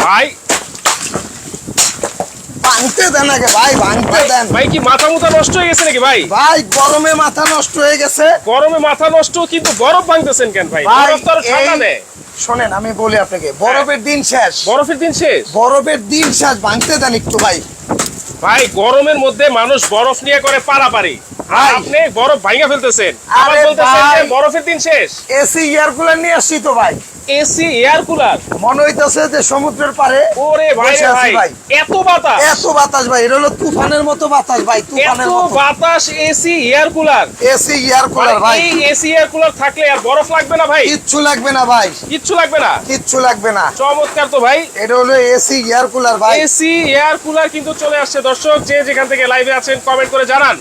ভাই। ভাঙতে দেন আগে ভাই ভাঙতে দেন। ভাই কি মাথা মুথা নষ্ট হয়ে গেছে নাকি ভাই? ভাই গরমে মাথা নষ্ট হয়ে গেছে। গরমে মাথা নষ্ট কিন্তু বরফ ভাঙতেছেন কেন ভাই? বরফ তো আরও ঠান্ডা দেয় শোনেন আমি বলি আপনাকে বরফের দিন শেষ। বরফের দিন শেষ? বরফের দিন শেষ ভাঙতে দেন একটু ভাই। ভাই গরমের মধ্যে মানুষ বরফ নিয়ে করে পারাপারি। ভাই। আপনি বরফ ভাঙা ফেলতেছেন। আবার বলতেছেন যে। বরফের দিন শেষ। এসি এয়ার কুলার নিয়ে আসছি তো ভাই। এসি এয়ার কুলার মনে হইতেছে যে সমুদ্রের পারে ওরে ভাই ভাই ভাই। এত বাতাস। এত বাতাস ভাই এটা হলো তুফানের মতো বাতাস ভাই তুফানের মতো। বাতাস AC air cooler AC air cooler ভাই এই এসি এয়ার কুলার থাকলে আর বরফ লাগবে না ভাই? কিচ্ছু লাগবে না ভাই। কিচ্ছু লাগবে না? কিচ্ছু লাগবে না। চমৎকার তো ভাই। এটা হলো এসি এয়ার কুলার ভাই। এসি এয়ার কুলার কিন্তু চলে আসছে। দর্শক যে যেখান থেকে লাইভে আছেন কমেন্ট করে জানান।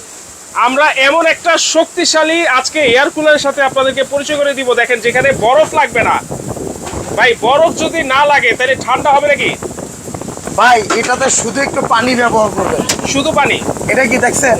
আমরা এমন একটা শক্তিশালী আজকে এয়ার কুলারের সাথে আপনাদেরকে পরিচয় করে দিব। দেখেন যেখানে বরফ লাগবে না। ভাই বরফ যদি না লাগে তাহলে ঠান্ডা হবে নাকি? ভাই এটাতে শুধু একটু পানি ব্যবহার করবেন। শুধু পানি? এটা কি দেখছেন?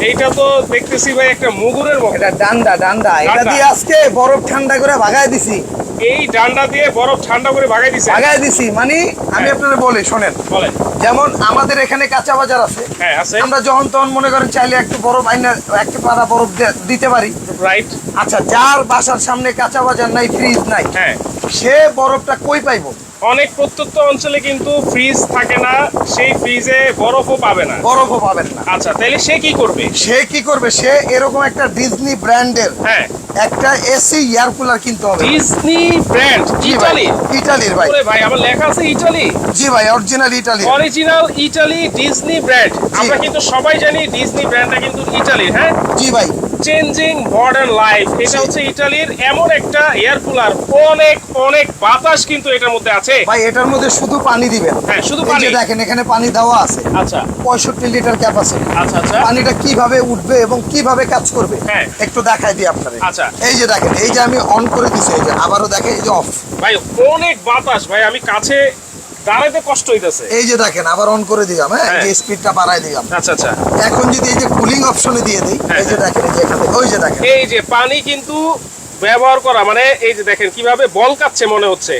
এইটা তো দেখতেছি ভাই একটা মুগুরের মতো। এটা ডান্ডা ডান্ডা। এটা। দিয়ে আজকে বরফ ঠান্ডা করে ভাগায় দিছি। এই ডান্ডা দিয়ে বরফ ঠান্ডা করে ভাগাই দিছি। ভাগায় দিছি। মানে আমি হ্যাঁ। আপনাদের বলি শোনেন। বলেন। যেমন আমাদের এখানে কাঁচা বাজার আছে। হ্যাঁ আমরা যখন তখন মনে করেন চাইলে একটু বরফ আইনা একটু পাড়া বরফ দিতে পারি। রাইট আচ্ছা যার বাসার সামনে কাঁচা বাজার নাই ফ্রিজ নাই হ্যাঁ। সে বরফটা কই পাইবো? অনেক প্রত্যন্ত অঞ্চলে কিন্তু ফ্রিজ থাকে না সেই ফ্রিজে বরফও পাবে না। বরফও পাবেন না। আচ্ছা তাহলে সে কি করবে? সে কি করবে? সে এরকম একটা ডিজনি ব্র্যান্ডের হ্যাঁ। একটা এসি এয়ার কুলার কিনতে হবে। ডিজনি ব্র্যান্ড ভাই, ইটালি ভাই। ওরে ভাই আমার লেখা আছে ইটালি জি ভাই original Italy original Italy Disney brand আমরা কিন্তু সবাই জানি ডিজনি ব্র্যান্ডটা কিন্তু ইটালির হ্যাঁ? জি ভাই। চেঞ্জিং মডার্ন লাইফ এটা হচ্ছে ইটালির এমন একটা এয়ার কুলার অনেক অনেক বাতাস কিন্তু এটার মধ্যে আছে। ভাই এটার মধ্যে শুধু পানি দিবেন। হ্যাঁ শুধু পানি। দেখেন এখানে পানি দেওয়া আছে। আচ্ছা। পঁয়ষট্টি লিটার ক্যাপাসিটি আচ্ছা আচ্ছা। পানিটা কীভাবে উঠবে এবং কীভাবে কাজ করবে হ্যাঁ। একটু দেখাই দিই আপনাদের। আচ্ছা। এই যে দেখেন এই যে আমি অন করে দিছি এই যে আবারও দেখেন এই যে অফ ভাই অনেক বাতাস। ভাই আমি কাছে দাঁড়াইতে কষ্ট হইতেছে। এই যে দেখেন আবার অন করে দিলাম হ্যাঁ? এই হ্যাঁ। স্পিডটা দিলাম। আচ্ছা আচ্ছা। এখন যদি এই যে কুলিং অপশনে দিয়ে দিই হ্যাঁ, এই যে দেখেন এই যে এখানে ওই যে দেখেন। এই যে পানি কিন্তু ব্যবহার করা মানে এই যে দেখেন কীভাবে বল কাচ্ছে মনে হচ্ছে।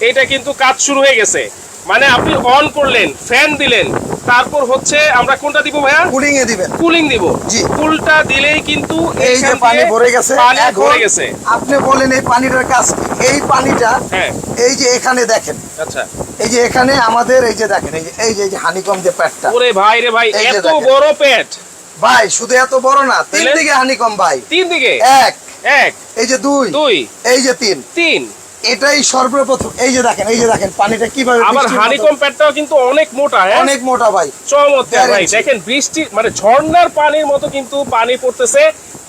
এইটা কিন্তু কাজ শুরু হয়ে গেছে। মানে আপনি অন করলেন ফ্যান দিলেন তারপর হচ্ছে আমরা কোনটা দিব ভাইয়া? কুলিং এ দিবেন। কুলিং দিব জি। কুলটা দিলেই কিন্তু এই যে পানি ভরে গেছে পানি ভরে গেছে। আপনি বলেন এই পানিটার কাজ কি? এই পানিটা হ্যাঁ। এই যে এখানে দেখেন। আচ্ছা। এই যে এখানে আমাদের এই যে দেখেন এই যে এই যে হানিকম যে ওরে ভাই রে ভাই এত বড় পেট। ভাই শুধু এত বড় না তিন দিকে হানিকম ভাই। তিন দিকে? এক। এক। এই যে দুই। দুই। এই যে তিন। তিন। এটাই সর্বপ্রথম। এই যে দেখেন এই যে দেখেন পানিটা কীভাবে বৃষ্টির হানিকম প্যাডটাও কিন্তু অনেক মোটা হ্যাঁ? অনেক মোটা ভাই। চমৎকার ভাই। দেখেন বৃষ্টি মানে ঝর্ণার পানির মতো কিন্তু পানি পড়তেছে।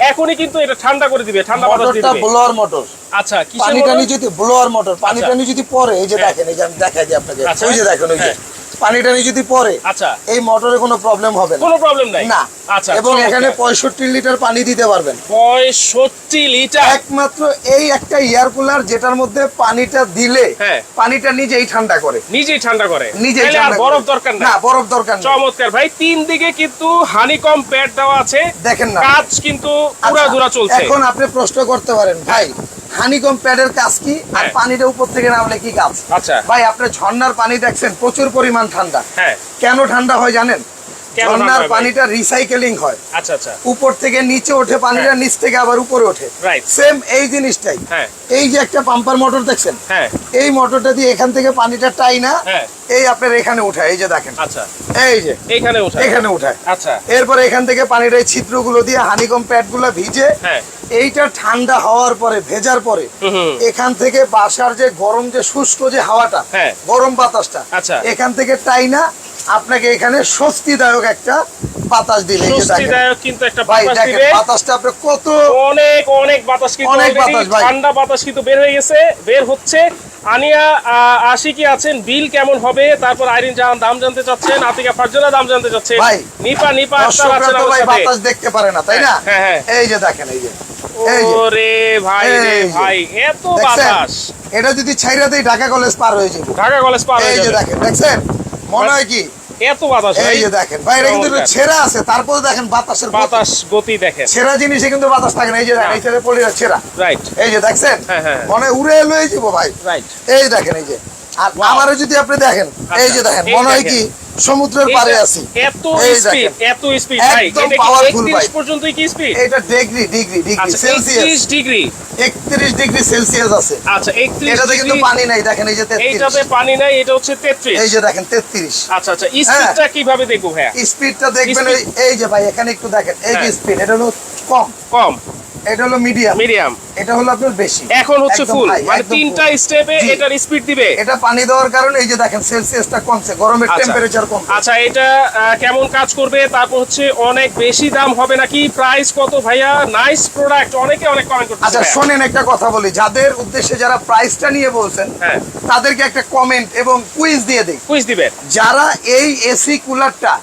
এখনই কিন্তু এটা ঠান্ডা করে দিবে ঠান্ডা মোটরটা ব্লোয়ার মোটর আচ্ছা পানি? টানি যদি ব্লোয়ার মোটর পানি আচ্ছা। টানি যদি পরে এই যে হ্যাঁ। দেখেন এই যে আমি দেখাই দিই আপনাকে। আচ্ছা। ওই যে দেখেন ওই যে। হ্যাঁ। পানি টানি যদি পরে আচ্ছা। এই মোটরে কোনো প্রবলেম হবে না। কোনো প্রবলেম নাই? না। আচ্ছা এবং এখানে পঁয়ষট্টি লিটার পানি দিতে পারবেন। পঁয়ষট্টি লিটার? একমাত্র এই একটা এয়ার কুলার যেটার মধ্যে পানিটা দিলে হ্যাঁ। পানিটা নিজেই ঠান্ডা করে। নিজেই ঠান্ডা করে। নিজেই ঠান্ডা বরফ দরকার না না বরফ দরকার নেই। চমৎকার। ভাই তিন দিকে কিন্তু হানিকম প্যাড দেওয়া আছে। দেখেন না। কাজ কিন্তু আচ্ছা, পুরাধুরা চলছে। এখন আপনি প্রশ্ন করতে পারেন ভাই হানিকম প্যাডের কাজ কি? আর হ্যাঁ। পানিটা উপর থেকে নামলে কি কাজ? আচ্ছা। ভাই আপনি ঝর্ণার পানি দেখছেন প্রচুর পরিমাণ ঠান্ডা। হ্যাঁ। কেন ঠান্ডা হয় জানেন? ঝর্ণার পানিটা রিসাইকেলিং হয়। আচ্ছা আচ্ছা। উপর থেকে নিচে ওঠে পানিটা নিচ থেকে আবার উপরে ওঠে। সেম এই জিনিসটাই। হ্যাঁ। এই যে একটা পাম্পার মোটর দেখছেন? হ্যাঁ। এই মোটরটা দিয়ে এখান থেকে পানিটা টাই না। হ্যাঁ। এই আপনার এখানে উঠায় এই যে দেখেন। আচ্ছা। এই যে। এইখানে ওঠা এখানে উঠায়। আচ্ছা। এরপর এখান থেকে পানির এই ছিদ্রগুলো দিয়ে হানিকম প্যাডগুলো ভিজে হ্যাঁ। এইটা ঠান্ডা হওয়ার পরে ভেজার পরে। এখান থেকে বাসার যে গরম যে শুষ্ক যে হাওয়াটা হ্যাঁ। গরম বাতাসটা আচ্ছা। এখান থেকে টাইনা আপনাকে এখানে স্বস্তিদায়ক একটা বাতাস দিলে এই যে দেখেন। স্বস্তিদায়ক কিন্তু একটা বাতাস দিবে বাতাসটা আপনি কত অনেক অনেক বাতাস কিন্তু অনেক বাতাস ঠান্ডা বাতাস কিন্তু বের হয়ে গেছে বের হচ্ছে। আনিয়া আশিকি আছেন? বিল কেমন হবে? তারপর আইরিন জাহান দাম জানতে চাচ্ছেন। আতিকা ফারজানা দাম জানতে চাচ্ছেন। ভাই, নিপা নিপা আছেন বাতাস দেখতে পারে না তাই না? হ্যাঁ, হ্যাঁ। এই যে দেখেন এই যে। ওরে ভাই রে ভাই এত বাতাস। এটা যদি ছাইরা দেই ঢাকা কলেজ পার হয়ে যাবে। ঢাকা কলেজ পার হয়ে এই যে যাবে। দেখেন দেখছেন? মনে হয় কি? এত বাতাস এই যে দেখেন ভাই এটা কিন্তু ছেঁড়া আছে তারপরে দেখেন বাতাসের বাতাস গতি দেখেন। ছেঁড়া জিনিসে কিন্তু বাতাস থাকে না এই যে দেখেন এই ছেড়ে পড়ে ছেঁড়া। রাইট এই যে দেখছেন? হ্যাঁ, হ্যাঁ। মনে উড়ে এই যাব ভাই। রাইট এই দেখেন এই যে। আর আমারও যদি আপনি দেখেন এই যে দেখেন মনে হয় কি সমুদ্রের পারে আছি। এত এই স্পিড এত স্পিড ভাই একদম এটা কি powerful 31 ভাই। পর্যন্তই কি স্পিড এটা ডিগ্রি ডিগ্রি ডিগ্রি আচ্ছা সেলসিয়াস 31 ডিগ্রি 31 ডিগ্রি সেলসিয়াস আছে। আচ্ছা 31 এটাতে কিন্তু পানি নাই দেখেন এই যে এইটাতে 33 পানি নাই এটা হচ্ছে 33 এই যে দেখেন 33 আচ্ছা আচ্ছা স্পিডটা কীভাবে দেখব স্পিডটা দেখবেন এই- যে ভাই এখানে একটু দেখেন এই যে হ্যাঁ। স্পিড এটা হলো কম। কম। এটা হলো মিডিয়াম মিডিয়াম এটা হলো আপনার বেশি। এখন হচ্ছে ফুল মানে তিনটা স্টেপে এটার স্পিড দিবে। এটা পানি দেওয়ার কারণে এই যে দেখেন সেলসিয়াসটা কমছে গরমের আচ্ছা। টেম্পারেচার কম আচ্ছা এটা কেমন কাজ করবে? তারপর হচ্ছে অনেক বেশি দাম হবে নাকি? প্রাইস কত ভাইয়া? নাইস প্রোডাক্ট অনেকে অনেক কমেন্ট করতেছে। আচ্ছা। শোনেন একটা কথা বলি। যাদের উদ্দেশ্যে যারা প্রাইসটা নিয়ে বলছেন হ্যাঁ। তাদেরকে একটা কমেন্ট এবং কুইজ দিয়ে দেই। কুইজ দিবেন যারা এই এসি কুলারটা।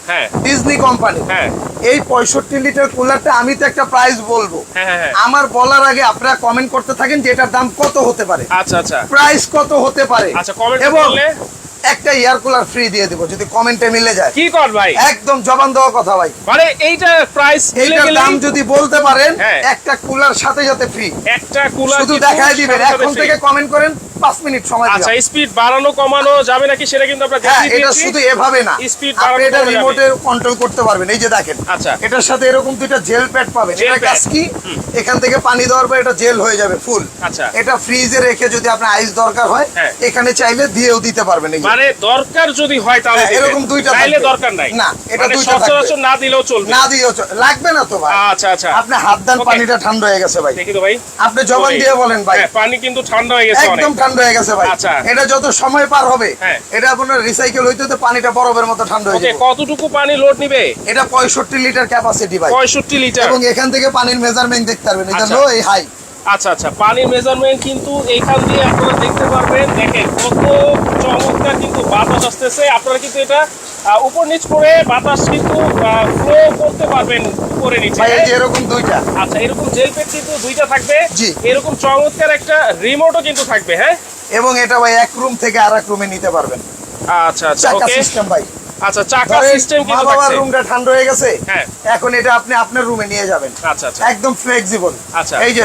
ডিজনি কোম্পানি হ্যাঁ। এই পঁয়ষট্টি লিটার কুলারটা আমি তো একটা প্রাইস বলব। হ্যাঁ হ্যাঁ হ্যাঁ। আমার বলার আগে আপনারা কমেন্ট করতে থাকেন যে এটার দাম কত হতে পারে। আচ্ছা আচ্ছা। প্রাইস কত হতে পারে। আচ্ছা কমেন্ট এবং করলে? একটা এয়ার কুলার ফ্রি দিয়ে দেবো যদি কমেন্টে মিলে যায়। কি কর ভাই? একদম জবান দেওয়া কথা ভাই। মানে এইটা প্রাইস মিলে এইটার গেলে দাম যদি বলতে পারেন হ্যাঁ। একটা কুলার সাথে সাথে ফ্রি একটা কুলার শুধু দেখায় দিবেন এখন থেকে কমেন্ট করেন। পাঁচ মিনিট সময় আচ্ছা স্পিড বাড়ানো কমানো যাবে নাকি সেটা কিন্তু আমরা হ্যাঁ দেখিয়ে এটা শুধু এভাবে না। আপনি বাড়ানো এটা রিমোটে কন্ট্রোল করতে পারবেন। এই যে দেখেন আচ্ছা। এটার সাথে এরকম দুইটা জেল প্যাড পাবেন। এটা কাজ কি? এখান থেকে পানি দেওয়ার পর এটা জেল হয়ে যাবে ফুল আচ্ছা। এটা ফ্রিজে রেখে যদি আপনার আইস দরকার হয় হ্যাঁ। এখানে চাইলে দিয়েও দিতে পারবেন মানে দরকার যদি হয় তাহলে হ্যাঁ, এরকম দুইটা চাইলে দরকার নাই। না, এটা মানে দুইটা সচরাচর না দিলেও চলবে। না দিয়েও চ- লাগবে না তো ভাই। আচ্ছা আচ্ছা। আপনি হাত দেন. পানিটা ঠান্ডা হয়ে গেছে ভাই। দেখি তো ভাই। আপনি জবান দিয়ে বলেন ভাই। পানি কিন্তু ঠান্ডা হয়ে গেছে একদম ঠান্ডা হয়ে গেছে ভাই। আচ্ছা। এটা যত সময় পার হবে হ্যাঁ। এটা আপনার রিসাইকেল হইতে হইতে পানিটা বরফের মতো ঠান্ডা হয়ে যাবে। কতটুকু পানি লোড নিবে? এটা পঁয়ষট্টি লিটার ক্যাপাসিটি ভাই। পঁয়ষট্টি লিটার। এবং এখান থেকে পানির মেজারমেন্ট দেখতে পারবেন। এটা আচ্ছা। লো এই হাই আচ্ছা আচ্ছা পানির মেজারমেন্ট কিন্তু এইখান দিয়ে আপনারা দেখতে পারবেন। দেখেন কত চমৎকার কিন্তু বাতাস আসতেছে। আপনারা কিন্তু এটা উপর নিচ করে বাতাস কিন্তু ফ্লো করতে পারবেন। ভাই এই? যে এরকম দুইটা। আচ্ছা এরকম জেল পেট কিন্তু দুইটা থাকবে। জি। এরকম চমৎকার একটা রিমোটও কিন্তু থাকবে হ্যাঁ? এবং এটা ভাই এক রুম থেকে রুমে নিতে পারবেন। আচ্ছা আচ্ছা চাকা সিস্টেম ভাই। আচ্ছা চাকা সিস্টেম কিন্তু বাবার রুমটা ঠান্ডা হয়ে গেছে হ্যাঁ। এখন এটা আপনি আপনার রুমে নিয়ে যাবেন। আচ্ছা আচ্ছা। একদম ফ্লেক্সিবল আচ্ছা। এই যে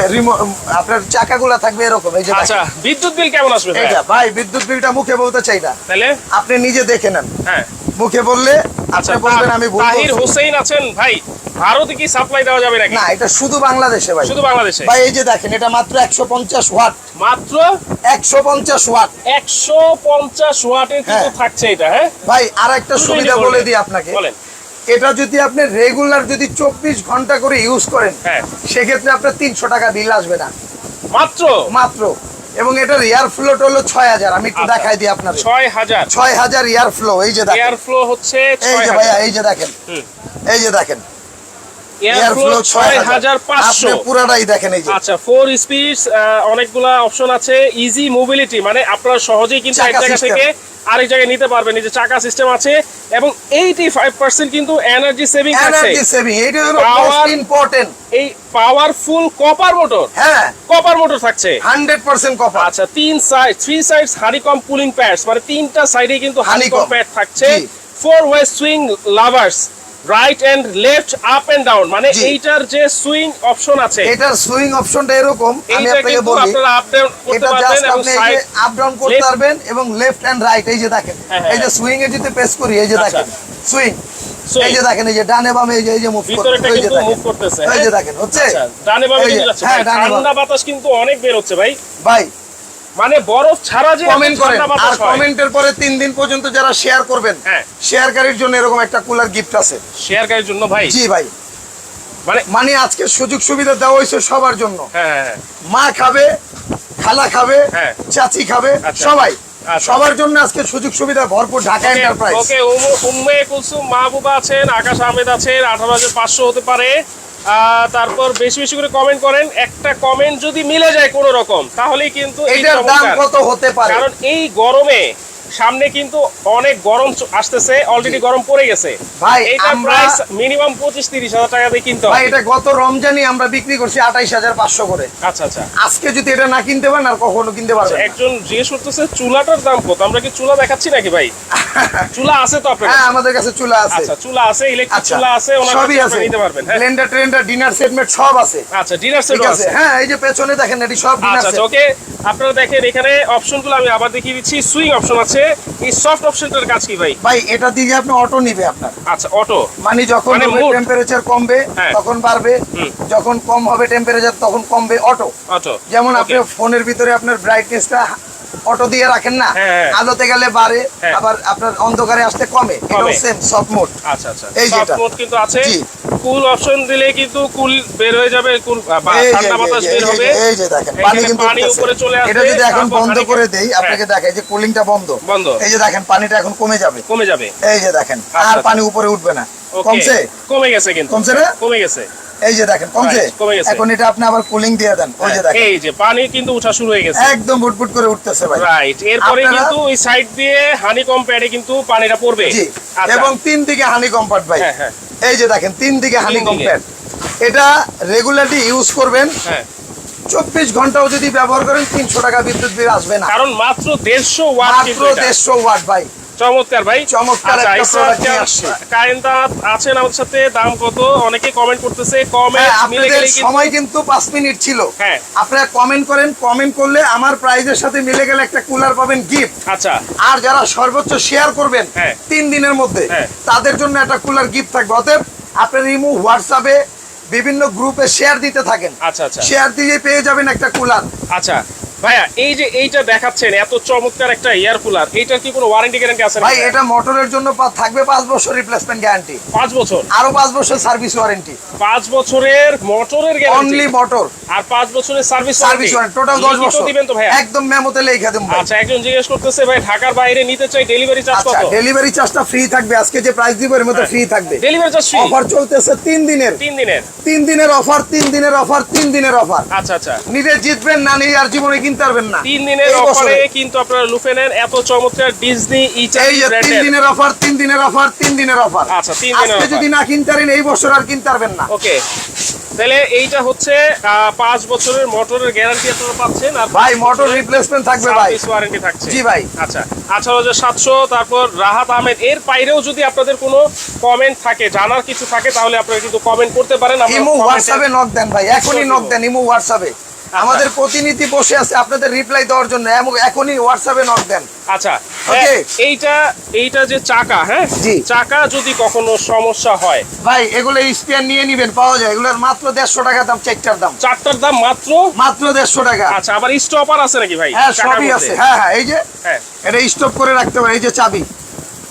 আপনার চাকাগুলা থাকবে এরকম এই যে আচ্ছা বিদ্যুৎ বিল কেমন আসবে ভাই ভাই বিদ্যুৎ বিলটা মুখে বলতে চাই না। তাহলে? আপনি নিজে দেখে নেন। হ্যাঁ। মুখে বললে আচ্ছা আপনি বলবেন আমি ভুল তাহির হোসেন আছেন ভাই। ভারতে কি সাপ্লাই দেওয়া যাবে নাকি? না এটা শুধু বাংলাদেশে ভাই। শুধু বাংলাদেশে? ভাই এই যে দেখেন এটা মাত্র একশো পঞ্চাশ ওয়াট। মাত্র একশো পঞ্চাশ ওয়াট। একশো পঞ্চাশ ওয়াটের কিন্তু হ্যাঁ। থাকছে এটা হ্যাঁ? ভাই আর একটা সুবিধা বলে দিই আপনাকে। বলেন। এটা যদি আপনি রেগুলার যদি চব্বিশ ঘণ্টা করে ইউজ করেন হ্যাঁ। সেক্ষেত্রে আপনার তিনশো টাকা বিল আসবে না। মাত্র? মাত্র। এবং এটার এয়ার ফ্লোট হলো ছয় হাজার। আমি একটু আচ্ছা। দেখাই দিই আপনার ছয় হাজার। ছয় হাজার এয়ার ফ্লো এই যে দেখেন। এয়ার ফ্লো হচ্ছে এই যে ভাইয়া এই যে দেখেন। এই যে দেখেন। এয়ার ফ্লো ছয় হাজার। পাঁচশো। আপনি পুরাটাই দেখেন এই যে। আচ্ছা ফোর স্পিডস অনেকগুলা অপশন আছে। ইজি মোবিলিটি মানে আপনারা সহজেই কিন্তু এক জায়গা থেকে আরেক জায়গায় নিতে পারবেন। এই যে চাকা সিস্টেম আছে এবং এইটি ফাইভ পার্সেন্ট কিন্তু এনার্জি সেভিং আছে এনার্জি সেভিং এইটা হলো মোস্ট ইম্পর্টেন্ট এই পাওয়ারফুল কপার মোটর হ্যাঁ। কপার মোটর থাকছে। হান্ড্রেড পার্সেন্ট কপার আচ্ছা তিন side three sides honeycomb pulling pads মানে তিনটা সাইডে কিন্তু হানিকম প্যাড থাকছে। Four way swing louvers right and left up and down মানে এইটার যে সুইং অপশন আছে এটার সুইং অপশনটা এরকম আমি আপনাকে বলি আপনারা আপ ডাউন করতে পারবেন এবং সাইড আপ ডাউন করতে পারবেন এবং লেফট এন্ড রাইট এই যে দেখেন হ্যাঁ, হ্যাঁ, এই যে সুইং এ যদি প্রেস করি এই যে আচ্ছা। দেখেন সুইং এই যে দেখেন এই যে ডানে বামে এই যে এই যে মুভ ভিতরেটা এই যে মুভ করতেছে এই হ্যাঁ? যে দেখেন হচ্ছে আচ্ছা, ডানে বামে যাচ্ছে হ্যাঁ, ডানে বামে। ঠান্ডা বাতাস কিন্তু অনেক বের হচ্ছে ভাই ভাই মানে বরফ ছাড়া যে কমেন্ট করেন। আর কমেন্টের পরে তিন দিন পর্যন্ত যারা শেয়ার করবেন হ্যাঁ। শেয়ারকারীর জন্য এরকম একটা কুলার গিফট আছে। শেয়ারকারীর জন্য ভাই? জি ভাই। মানে মানে আজকে সুযোগ সুবিধা দেওয়া হয়েছে সবার জন্য। হ্যাঁ হ্যাঁ, হ্যাঁ। মা খাবে খালা খাবে হ্যাঁ। চাচি খাবে আচ্ছা। সবাই। আচ্ছা। সবার জন্য আজকে সুযোগ সুবিধা ভরপুর ঢাকা এন্টারপ্রাইজ ওকে উম্মে কুলসুম মাহবুবা আছেন আকাশ আহমেদ আছেন আঠারো হাজার পাঁচশো হতে পারে। তারপর বেশি বেশি করে কমেন্ট করেন। একটা কমেন্ট যদি মিলে যায় কোনো রকম তাহলেই কিন্তু এটার দাম কত হতে পারে? কারণ এই গরমে সামনে কিন্তু অনেক গরম আসতেছে অলরেডি গরম পড়ে গেছে। ভাই, আমরা- প্রাইস মিনিমাম পঁচিশ তিরিশ হাজার টাকা দিয়ে কিনতে ভাই হবে। এটা গত রমজানই আমরা বিক্রি করছি আঠাইশ হাজার পাঁচশো করে। আচ্ছা আচ্ছা। আজকে যদি এটা না কিনতে পারেন আর কখনো কিনতে পারবেন একজন জিজ্ঞেস করতেছে চুলাটার দাম কত? আমরা কি চুলা দেখাচ্ছি নাকি ভাই? চুলা আছে তো আপনার হ্যাঁ আমাদের কাছে চুলা আছে। আচ্ছা চুলা আছে ইলেকট্রিক আচ্ছা চুলা আছে ওনার সবই আছে। নিতে পারবেন হ্যাঁ। ব্লেন্ডার ট্রেন্ডার ডিনার সেটমেট সব আছে। আচ্ছা ডিনার সেট আছে। হ্যাঁ এই যে পেছনে দেখেন এটি সব ডিনার আচ্ছা আচ্ছা সেট ওকে। আপনারা দেখেন এখানে অপশনগুলো আমি আবার দেখিয়ে দিচ্ছি। সুইং অপশন আছে এই সফট অপশনটার কাজ কি ভাই? ভাই এটা দিয়ে আপনি অটো নিবে আপনার। আচ্ছা অটো মানে যখন মানে টেম্পারেচার কমবে হ্যাঁ। তখন বাড়বে। যখন কম হবে টেম্পারেচার তখন কমবে অটো অটো যেমন আপনি ফোনের ভিতরে আপনার ব্রাইটনেসটা অটো দিয়ে রাখেন না হ্যাঁ, হ্যাঁ। আলোতে গেলে বাড়ে। আবার আপনার অন্ধকারে আসতে কমে। এটাও সেম সফট মোড আচ্ছা আচ্ছা। এই সফট যেটা। মোড কিন্তু আছে। জি। কুল অপশন দিলে কিন্তু কুল বের হয়ে যাবে কুল ঠান্ডা বাতাস বের হবে। এই যে দেখেন পানি কিন্তু পানি উপরে চলে আসবে, এটা যদি এখন বন্ধ করে দেই হ্যাঁ। আপনাকে দেখাই যে কুলিংটা বন্ধ। বন্ধ। এই যে দেখেন পানিটা এখন কমে যাবে। কমে যাবে। এই যে দেখেন আচ্ছা, আর আচ্ছা। পানি উপরে উঠবে না। কমছে? কমে গেছে কিন্তু। কমছে না? কমে গেছে। এই যে দেখেন কমছে। এখন এটা আপনি আবার কুলিং দিয়ে দেন ওই যে হ্যাঁ, দেখেন। এই যে পানি কিন্তু উঠা শুরু হয়ে গেছে। একদম বুটবুট করে উঠতেছে ভাই। রাইট এরপরে কিন্তু ওই সাইড দিয়ে হানি কম কিন্তু পানিটা পড়বে। জি আচ্ছা। এবং তিন দিকে হানি কম্পার্ট ভাই। হ্যাঁ হ্যাঁ। এই যে দেখেন তিন দিকে হানি দিকে। এটা রেগুলারলি ইউজ করবেন। হ্যাঁ। চব্বিশ ঘন্টাও যদি ব্যবহার করেন তিনশো টাকা বিদ্যুৎ বিল আসবে না। কারণ মাত্র দেড়শো ওয়াট মাত্র দেড়শো ওয়াট ভাই। চমৎকার ভাই। চমৎকার আচ্ছা আছেন আমাদের সাথে দাম কত? অনেকে কমেন্ট করতেছে হ্যাঁ, আপনাদের সময় কিন্তু পাঁচ মিনিট ছিল। হ্যাঁ। আপনারা কমেন্ট করেন কমেন্ট করলে আমার প্রাইজের সাথে মিলে গেলে একটা কুলার পাবেন গিফট আচ্ছা। আর যারা সর্বোচ্চ শেয়ার করবেন হ্যাঁ। তিন দিনের মধ্যে হ্যাঁ। তাদের জন্য একটা কুলার গিফট থাকবে। অতএব আপনার ইমু হোয়াটসঅ্যাপে বিভিন্ন গ্রুপে শেয়ার দিতে থাকেন। আচ্ছা আচ্ছা। শেয়ার দিয়ে পেয়ে যাবেন একটা কুলার আচ্ছা। ভাইয়া এই যে এইটা দেখাচ্ছেন এত চমৎকার একটা এয়ার কুলার এইটার কি কোনো ওয়ারেন্টি গ্যারান্টি আছে ভাই এটা মোটরের জন্য থাকবে পাঁচ বছর রিপ্লেসমেন্ট গ্যারান্টি পাঁচ বছর? আরও পাঁচ বছর সার্ভিস ওয়ারেন্টি পাঁচ বছরের মোটরের গ্যারান্টি অনলি মোটর আর পাঁচ বছরের সার্ভিস সার্ভিস টোটাল দশ বছর। দিবেন তো ভাইয়া? একদম মেমোতে লেখা দেবো ভাই। আচ্ছা একজন জিজ্ঞেস করতেছে ভাই ঢাকার বাইরে নিতে চাই ডেলিভারি চার্জ আচ্ছা কত? ডেলিভারি চার্জটা ফ্রি থাকবে আজকে যে প্রাইস দিব এর মধ্যে হ্যাঁ। ফ্রি থাকবে। ডেলিভারি চার্জ ফ্রি অফার চলতেছে তিন দিনের। তিন দিনের? তিন দিনের অফার তিন দিনের অফার তিন দিনের অফার আচ্ছা আচ্ছা। নিজে জিতবেন না নিয়ে আর জীবনে কিনতে পারবেন না। তিন দিনের এই অফারে কিন্তু আপনারা লুফে নেন এত চমৎকার ডিজনি এই ইটালি যে তিন দিনের অফার তিন দিনের অফার তিন দিনের অফার আচ্ছা, তিন দিনের আজকে যদি না কিনতে পারেন এই বছর আর কিনতে পারবেন না। ওকে তাহলে এইটা হচ্ছে পাঁচ বছরের মোটরের গ্যারান্টি আপনারা পাচ্ছেন আর ভাই মোটর রিপ্লেসমেন্ট থাকবে ভাই। ওয়ারেন্টি থাকছে। জি ভাই। আচ্ছা আঠারো হাজার সাতশো তারপর রাহাত আহমেদ। এর বাইরেও যদি আপনাদের কোনো কমেন্ট থাকে জানার কিছু থাকে তাহলে আপনারা কিন্তু কমেন্ট করতে পারেন। ইমো হোয়াটসঅ্যাপে নক দেন ভাই এখনই নক দেন ইমো হোয়াটসঅ্যাপে আমাদের প্রতিনিধি বসে আছে আপনাদের রিপ্লাই দেওয়ার জন্য। এখনই হোয়াটসঅ্যাপে নক দেন। আচ্ছা Okay. হ্যাঁ, এইটা এইটা যে চাকা হ্যাঁ? জি। চাকা যদি কখনো সমস্যা হয়? ভাই এগুলো স্পেয়ার নিয়ে নিবেন পাওয়া যায়। এগুলোর মাত্র দেড়শো টাকা দাম চারটার দাম। চারটার দাম মাত্র? মাত্র দেড়শো টাকা। আচ্ছা আবার স্টপার আছে নাকি ভাই? হ্যাঁ সবই আছে। হ্যাঁ হ্যাঁ এই যে হ্যাঁ। এটা স্টপ করে রাখতে পারে এই যে চাবি।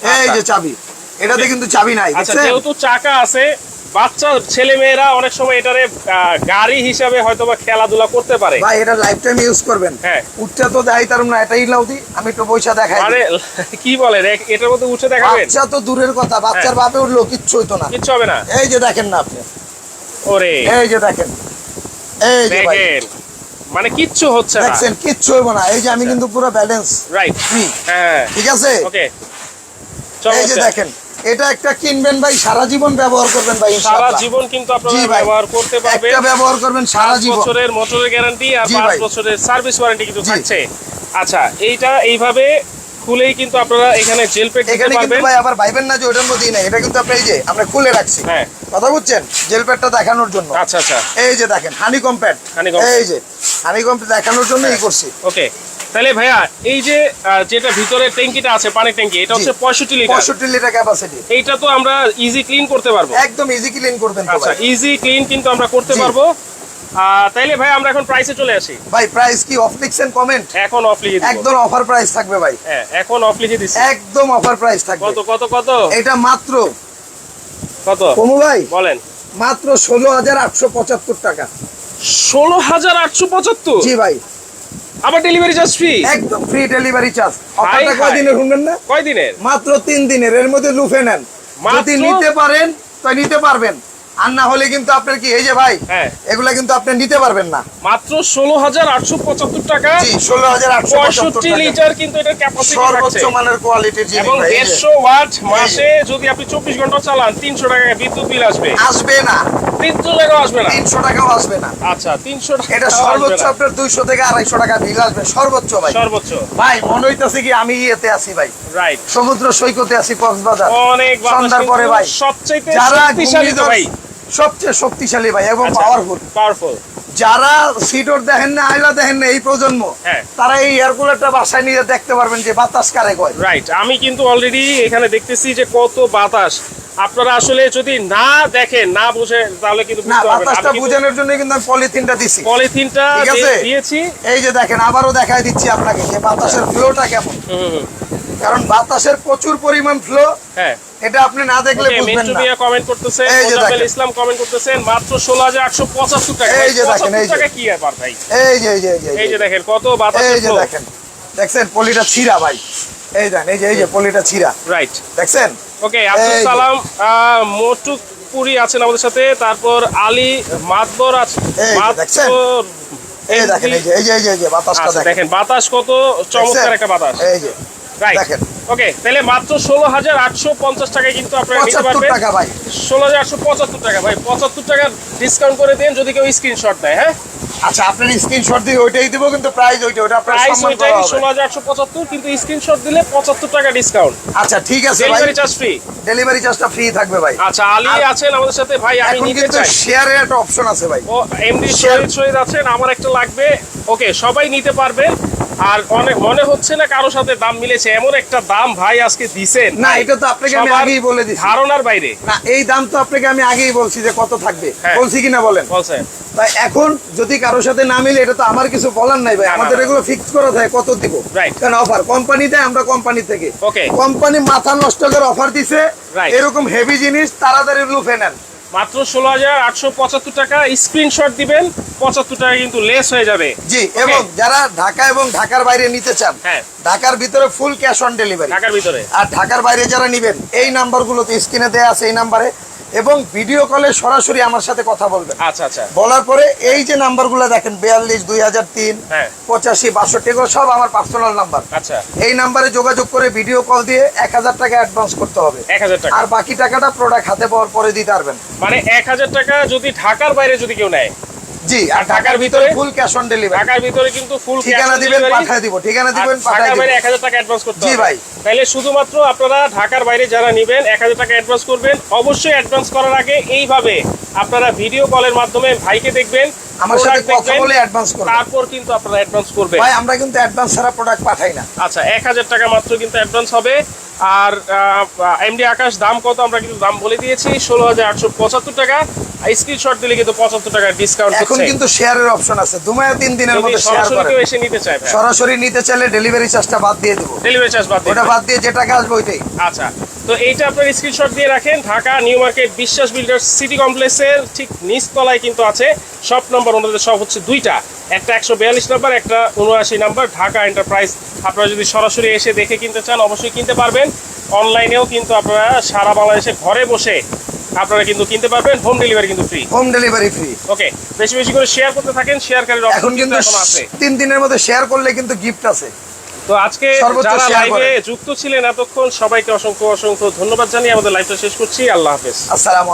এই আচ্ছা। যে চাবি। এটাতে কিন্তু চাবি নাই আচ্ছা যেহেতু চাকা আছে বাচ্চা ছেলে মেয়েরা অনেক সময় এটারে গাড়ি হিসাবে হয়তো বা খেলাধুলা করতে পারে। ভাই এটা লাইফ টাইম ইউজ করবেন। হ্যাঁ। উঠতে তো দেখাই তার না এটাই লাউদি আমি একটু পয়সা দেখাই মানে কি বলেন এটার মধ্যে উঠে দেখাবেন? বাচ্চা তো দূরের কথা বাচ্চার হ্যাঁ। বাপে উঠল কিচ্ছু হইতো না। কিচ্ছু হবে না। এই যে দেখেন না আপনি। ওরে। এই যে দেখেন। এই যে ভাই। দেখেন। মানে কিচ্ছু হচ্ছে না। দেখছেন কিচ্ছু হইব না। এই যে আমি কিন্তু পুরো ব্যালেন্স রাইট হ্যাঁ। ঠিক আছে? ওকে এই যে দেখেন। এটা একটা কিনবেন ভাই সারা জীবন ব্যবহার করবেন ভাই সারা জীবন কিন্তু আপনারা ব্যবহার করতে পারবেন। একটা ব্যবহার করবেন সারা জীবন। বছরের মোটরের গ্যারান্টি আর জি পাঁচ ভাই। বছরের সার্ভিস ওয়ারেন্টি কিন্তু থাকছে। আচ্ছা এইটা এইভাবে খুলেই কিন্তু আপনারা এখানে জেল পেট দিতে পারবেন। ভাই আবার ভাইবেন না যে ওটার মধ্যেই নাই এটা কিন্তু আপনি এই যে আমরা খুলে রাখছি। হ্যাঁ। কথা বুঝছেন? জেল প্যাডটা দেখানোর জন্য। আচ্ছা আচ্ছা। এই যে দেখেন হানি কম্প্যাট Honeycomb এই যে হানি কম্প্যাট দেখানোর জন্য এই করছি। ওকে তাহলে ভাইয়া এই যে যেটা ভিতরে ট্যাঙ্কিটা আছে পানির ট্যাঙ্কি এটা হচ্ছে পঁয়ষট্টি লিটার। পঁয়ষট্টি লিটার ক্যাপাসিটি এইটা তো আমরা ইজি ক্লিন করতে পারব। একদম ইজি ক্লিন করবেন তো আচ্ছা ইজি ক্লিন কিন্তু আমরা করতে পারব। তাইলে ভাই আমরা এখন প্রাইসে চলে আসি। ভাই প্রাইস কি অফ লিখছেন কমেন্ট এখন অফ লিখে একদম অফার প্রাইস থাকবে ভাই। হ্যাঁ এখন অফ লিখে দিচ্ছি। একদম অফার প্রাইস থাকবে। কত কত কত? এটা মাত্র কত? কমু ভাই বলেন। মাত্র ষোলো হাজার আটশো পঁচাত্তর টাকা। ষোলো হাজার আটশো পঁচাত্তর? জি ভাই। আবার ডেলিভারি চার্জ ফ্রি একদম ফ্রি ডেলিভারি চার্জ অফারটা কয় দিনের শুনবেন না? কয় দিনের মাত্র তিন দিনের এর মধ্যে লুফে নেন। যদি নিতে পারেন তো নিতে পারবেন। আর না হলে কিন্তু আপনার কি এই যে ভাই হ্যাঁ। এগুলা কিন্তু আপনি নিতে পারবেন না। মাত্র ষোলো হাজার আটশো পঁচাত্তর টাকা। জি ষোলো হাজার আটশো পঁয়ষট্টি লিটার কিন্তু এটার ক্যাপাসিটি সর্বোচ্চ মানের কোয়ালিটির জিনিস এবং। দেড়শো ওয়াট মাসে যদি আপনি চব্বিশ ঘণ্টা চালান তিনশো টাকা বিদ্যুৎ বিল আসবে। আসবে না। তিনশো টাকাও আসবে না? তিনশো টাকাও আসবে না। আচ্ছা তিনশো টাকা এটা সর্বোচ্চ আপনার দুইশো থেকে আড়াইশো টাকা বিল আসবে সর্বোচ্চ ভাই। সর্বোচ্চ। ভাই মনে হইতেছে কি আমি ইয়েতে আছি ভাই। রাইট সমুদ্র সৈকতে আছি কক্সবাজার। অনেক সন্ধ্যার পরে ভাই। সবচাইতে যারা শক্তিশালী তো ভাই। সবচেয়ে শক্তিশালী ভাই এবং আচ্ছা। পাওয়ারফুল পাওয়ারফুল যারা সিটোর দেখেন না আইলা দেখেন না এই প্রজন্ম হ্যাঁ। তারা এই এয়ার কুলারটা বাসায় নিয়ে দেখতে পারবেন যে বাতাস কারে কয়। রাইট আমি কিন্তু অলরেডি এখানে দেখতেছি যে কত বাতাস। আপনারা আসলে যদি না দেখেন না বুঝে তাহলে কিন্তু বুঝতে পারবেন বাতাসটা বোঝানোর জন্য কিন্তু আমি পলিথিনটা দিছি। পলিথিনটা দিয়েছি। এই যে দেখেন আবারও দেখাই দিচ্ছি আপনাকে যে বাতাসের ফ্লোটা কেমন। কারণ বাতাসের প্রচুর পরিমাণ ফ্লো হ্যাঁ। এটা আপনি না দেখলে বুঝবেন না। মিয়া কমেন্ট করতেছেন মোজাম্মেল ইসলাম কমেন্ট করতেছেন মাত্র ষোলো হাজার আটশো পঁচাত্তর টাকা। এই যে দেখেন, এই যে। টাকা কি ব্যাপার ভাই? এই যে এই যে এই যে এই যে। দেখেন কত বাতাস এই যে দেখেন। দেখছেন পলিটা ছিঁড়া ভাই। এই দেন এই যে এই যে পলিটা ছিঁড়া। রাইট দেখছেন? ওকে আব্দুল সালাম আহ, মোটুপুরি আছেন আমাদের সাথে। তারপর আলী মাতবর আছে? মাতবর এই দেখেন এই যে এই যে বাতাসটা আচ্ছা দেখেন। বাতাস কত চমৎকার একটা বাতাস। এই যে। দেখেন। ওকে তাহলে মাত্র ষোলো হাজার আটশো পঞ্চাশ টাকায় কিন্তু আপনারা নিতে পারবেন। টাকা ভাই। ষোলো হাজার আটশো পঁচাত্তর টাকা। ভাই পঁচাত্তর টাকা ডিসকাউন্ট করে দেন যদি কেউ স্ক্রিনশট দেয় হ্যাঁ? আচ্ছা আপনার স্ক্রিনশট দিয়ে ওইটাই দিব কিন্তু প্রাইস ওইটা ওটা প্রাইস ওইটাই ষোলো হাজার আটশো পঁচাত্তর কিন্তু স্ক্রিনশট দিলে পঁচাত্তর টাকা ডিসকাউন্ট আচ্ছা ঠিক আছে ডেলিভারি চার্জ ফ্রি ডেলিভারি চার্জটা ফ্রি থাকবে ভাই। আচ্ছা আলী আছেন আমাদের সাথে ভাই আমি নিতে চাই। শেয়ারের একটা অপশন আছে ভাই। ও এমডি Share- শহীদ শহীদ আছেন আমার একটা লাগবে। ওকে সবাই নিতে পারবে। আর অনেক মনে হচ্ছে না কারোর সাথে দাম মিলেছে। এমন একটা দাম ভাই আজকে দিছেন। না এটা তো আপনাকে আমি আগেই বলে দিছি। ধারণার বাইরে। না এই দাম তো আপনাকে আমি আগেই বলছি যে কত থাকবে। হ্যাঁ। বলছি কিনা বলেন? বলছেন তাই এখন যদি কারোর সাথে না মিলে এটা তো আমার কিছু বলার নাই ভাই। আমাদের এগুলো ফিক্স করা থাকে কত দিব. কারণ অফার কোম্পানি দেয় আমরা কোম্পানি থেকে. কোম্পানি মাথা নষ্ট করে অফার দিছে। এরকম হেভি জিনিস তাড়াতাড়ি লুফে নেন। মাত্র ষোলো হাজার আটশো পঁচাত্তর টাকা। স্ক্রিনশট দিবেন পঁচাত্তর টাকা কিন্তু লেস হয়ে যাবে। জি এবং যারা ঢাকা এবং ঢাকার বাইরে নিতে চান হ্যাঁ। ঢাকার ভিতরে ফুল ক্যাশ অন ডেলিভারি ঢাকার ভিতরে। আর ঢাকার বাইরে যারা নিবেন এই নাম্বারগুলোতে স্ক্রিনে দেওয়া আছে এই নাম্বারে এবং ভিডিও কলে সরাসরি আমার সাথে কথা বলবেন। আচ্ছা আচ্ছা। বলার পরে এই যে নাম্বারগুলো দেখেন বিয়াল্লিশ দুই হাজার তিন হ্যাঁ। পঁচাশি বাষট্টি এগুলো সব আমার পার্সোনাল নাম্বার আচ্ছা। এই নাম্বারে যোগাযোগ করে ভিডিও কল দিয়ে এক হাজার টাকা অ্যাডভান্স করতে হবে। এক হাজার টাকা। আর বাকি টাকাটা প্রোডাক্ট হাতে পাওয়ার পরে দিতে পারবেন। মানে এক হাজার টাকা যদি ঢাকার বাইরে যদি কেউ নেয় জি আর আর ঢাকার ভিতরে? ফুল ক্যাশ অন ডেলিভারি ঢাকার ভিতরে কিন্তু ফুল ঠিকানা দিবেন পাঠায় দিব ঠিকানা দিবেন পাঠায় দিব টাকা অ্যাডভান্স করতে জি ভাই। তাহলে শুধুমাত্র আপনারা ঢাকার বাইরে যারা নেবেন এক হাজার টাকা অ্যাডভান্স করবেন অবশ্যই অ্যাডভান্স করার আগে এইভাবে আপনারা ভিডিও কলের মাধ্যমে ভাইকে দেখবেন আমার সাথে কথা বলে অ্যাডভান্স করবেন। তারপর কিন্তু আপনারা অ্যাডভান্স করবেন ভাই আমরা কিন্তু অ্যাডভান্স ছাড়া প্রোডাক্ট পাঠাই না। আচ্ছা এক হাজার টাকা মাত্র কিন্তু অ্যাডভান্স হবে। আর এমডি আকাশ দাম কত? আমরা কিন্তু দাম বলে দিয়েছি ষোলো হাজার আটশো পঁচাত্তর টাকা। স্ক্রিনশট দিলে কিন্তু পঁচাত্তর টাকা ডিসকাউন্ট এখন কিন্তু শেয়ারের অপশন আছে। দুমায়া তিন দিনের মধ্যে শেয়ার সরাসরি এসে নিতে চায় ভাই। সরাসরি নিতে চাইলে ডেলিভারি চার্জটা বাদ দিয়ে দেবো। ডেলিভারি চার্জ বাদ ওটা বাদ দিয়ে যে টাকা আসবে ওইটাই। আচ্ছা তো এইটা আপনার স্ক্রিনশট দিয়ে রাখেন। Dhaka new market Biswas builders city কমপ্লেক্সের ঠিক নিচ তলায় কিন্তু আছে। শপ নম্বর ওনাদের সব হচ্ছে দুইটা। একটা একশো বিয়াল্লিশ নাম্বার একটা উনআশি নাম্বার ঢাকা এন্টারপ্রাইজ আপনারা যদি সরাসরি এসে দেখে কিনতে চান অবশ্যই কিনতে পারবেন। অনলাইনেও কিন্তু আপনারা সারা বাংলাদেশে ঘরে বসে আপনারা কিন্তু কিনতে পারবেন। হোম ডেলিভারি কিন্তু free home delivery free okay বেশি বেশি করে শেয়ার করতে থাকেন শেয়ারকারীর এখন অপশন কিন্তু কিন্তু আছে। তিন দিনের মধ্যে শেয়ার করলে কিন্তু গিফট আছে। তো আজকে যারা লাইভে যুক্ত ছিলেন এতক্ষণ সবাইকে অসংখ্য অসংখ্য ধন্যবাদ জানিয়ে আমাদের লাইভটা শেষ করছি। আল্লাহ হাফেজ। আসসালামু